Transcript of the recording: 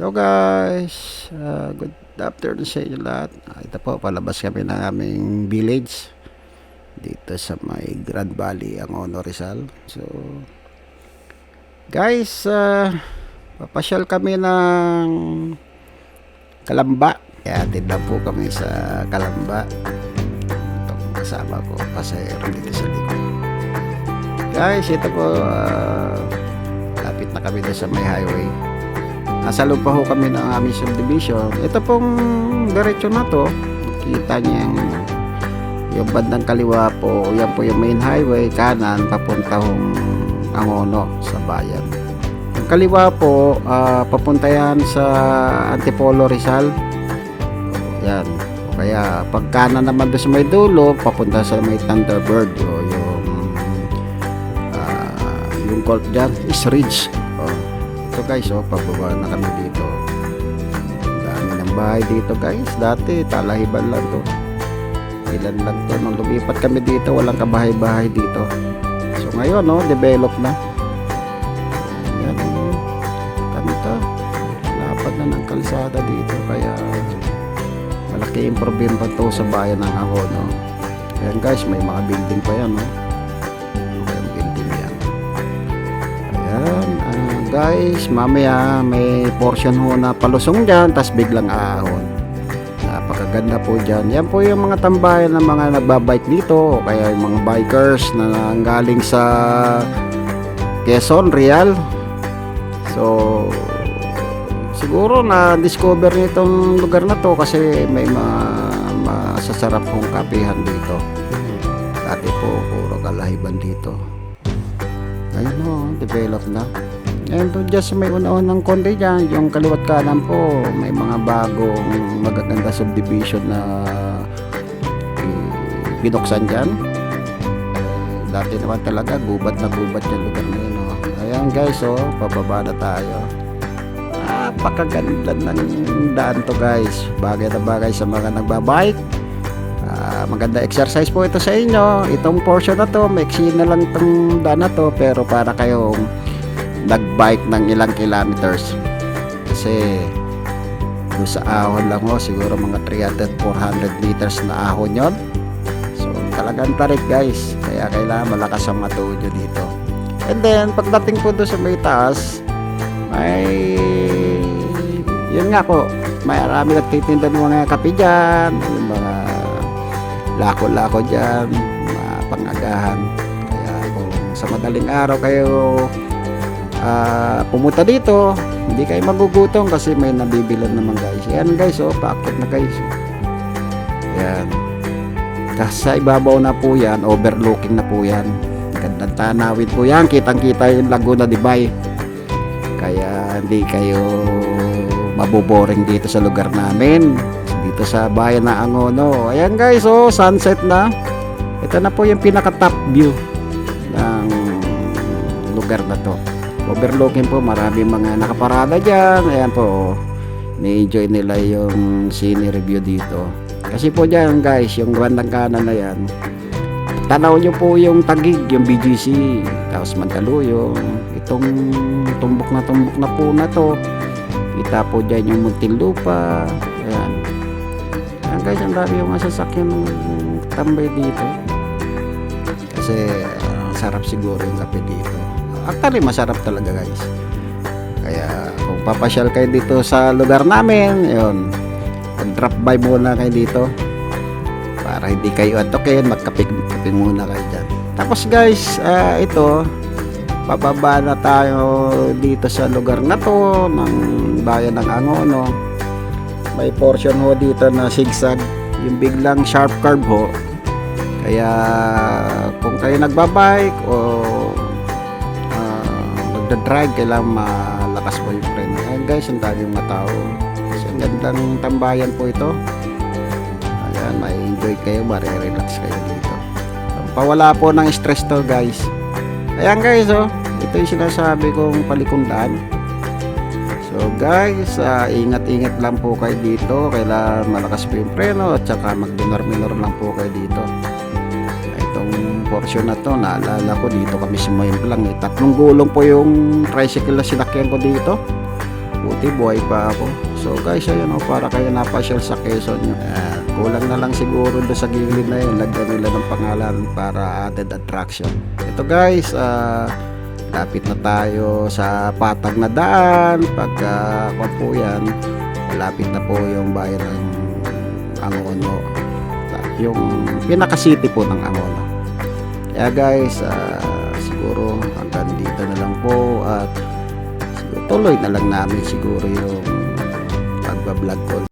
Hello guys, uh, good afternoon sa inyo lahat. Ah, ito po, palabas kami ng aming village dito sa may Grand Valley, ang Ono Rizal. So, guys, uh, papasyal kami ng Kalamba. Kaya lang po kami sa Kalamba. Itong kasama ko, pasahero dito sa likod. Guys, ito po, uh, lapit na kami doon sa may highway. Nasa loob pa ho kami ng aming subdivision. Ito pong diretso na to. Kita niyo yung, yung bandang kaliwa po. Yan po yung main highway. Kanan, papunta hong Angono sa bayan. Yung kaliwa po, ah, papunta yan sa Antipolo Rizal. Yan. Kaya pag kanan naman doon sa may dulo, papunta sa may Thunderbird. O yung ah, yung golf dyan is Ridge. O, ito guys, oh, pababa na kami dito. Dami ng bahay dito guys. Dati, talahiban lang to. Ilan lang to. Nung lumipat kami dito, walang kabahay-bahay dito. So ngayon, no, develop na. Yan, oh. ganito. Lapad na ng kalsada dito. Kaya, malaki improvement pa to sa bayan ng ako, no. Ayan guys, may mga building pa yan, no. Guys, mamaya may portion ho na palusong dyan, tas biglang ahon. Napakaganda po dyan. Yan po yung mga tambayan ng mga nagbabike dito, kaya yung mga bikers na nanggaling sa Quezon, Real. So, siguro na discover nitong lugar na to kasi may mga masasarap kong kapihan dito. Dati po, puro kalahiban dito. Ayun o, develop na. Po dyan sa may una-unang konti dyan, yung kaliwat kanan po, may mga bagong magaganda subdivision na eh, binuksan dyan. Dati naman talaga, gubat na gubat yung lugar na yun. Oh. Ayan guys, oh, pababa na tayo. Napakaganda ng daan to guys. Bagay na bagay sa mga nagbabike. Ah, maganda exercise po ito sa inyo. Itong portion na to, maiksi na lang itong daan na to, pero para kayong nagbike ng ilang kilometers. Kasi doon sa ahon lang ho, siguro mga 300-400 meters na ahon yon. So talagang tarik guys. Kaya kailangan malakas ang matuod nyo dito. And then, pagdating po doon sa may taas, may yun nga po, marami nagtitinda ng mga kape dyan, mga lako-lako dyan, mga pangagahan. Kaya kung sa madaling araw kayo ah, pumunta dito, hindi kayo magugutom kasi may nabibilan naman guys. Yan guys, oh, paakit na guys. Yan. Kasi ibabaw na po yan, overlooking na po yan. Gandang tanawin po yan, kitang-kita yung Laguna de Bay. Kaya hindi kayo maboboring dito sa lugar namin. Dito sa bayan na Angono. Ayan guys, oh, sunset na. Ito na po yung pinaka top view ng lugar na to. Overlooking po, marami mga nakaparada dyan. Ayan po, oh. ni-enjoy nila yung scenery view dito. Kasi po dyan guys, yung bandang kanan na yan, tanaw nyo po yung tagig, yung BGC, tapos Mandaluyong, itong tumbok na tumbok na po na to. Kita po dyan yung Muntinlupa, ayan. Guys, ang dami yung masasakyan tambay dito. Kasi ah, sarap siguro yung kape dito. Actually, masarap talaga guys. Kaya kung papasyal kayo dito sa lugar namin, yun, mag-drop by muna kayo dito para hindi kayo atokin, magkape-kape muna kayo dyan. Tapos guys, ah, ito, pababa na tayo dito sa lugar na to ng bayan ng Angono. May portion ho dito na zigzag, yung biglang sharp curve ho. Kaya kung kayo nagbabike o ah, nagda-drive, malakas po yung preno. Ayan guys, ang dami mga tao. Kasi ang gandang tambayan po ito. Ayan, may enjoy kayo, marirelax kayo dito. Pawala po ng stress to guys. Ayan guys, oh. Ito yung sinasabi kong palikundaan. So guys, ah, ingat-ingat lang po kayo dito. Kailangan malakas po yung preno at saka mag-minor-minor lang po kayo dito. Itong portion na to, naalala ko dito kami si Moyang lang. Eh. Tatlong gulong po yung tricycle na sinakyan ko dito. Buti buhay pa ako. So guys, ayun oh, para kayo napasyal sa Quezon nyo. Ah, kulang na lang siguro doon sa gilid na yun. Lagyan nila ng pangalan para added attraction. Ito guys, ah, lapit na tayo sa patag na daan. Pagka uh, po yan, malapit na po yung bayan ng Angono. Yung pinaka-city po ng Angono. Kaya guys, ah, siguro hanggang dito na lang po at siguro tuloy na lang namin siguro yung pagbablog ko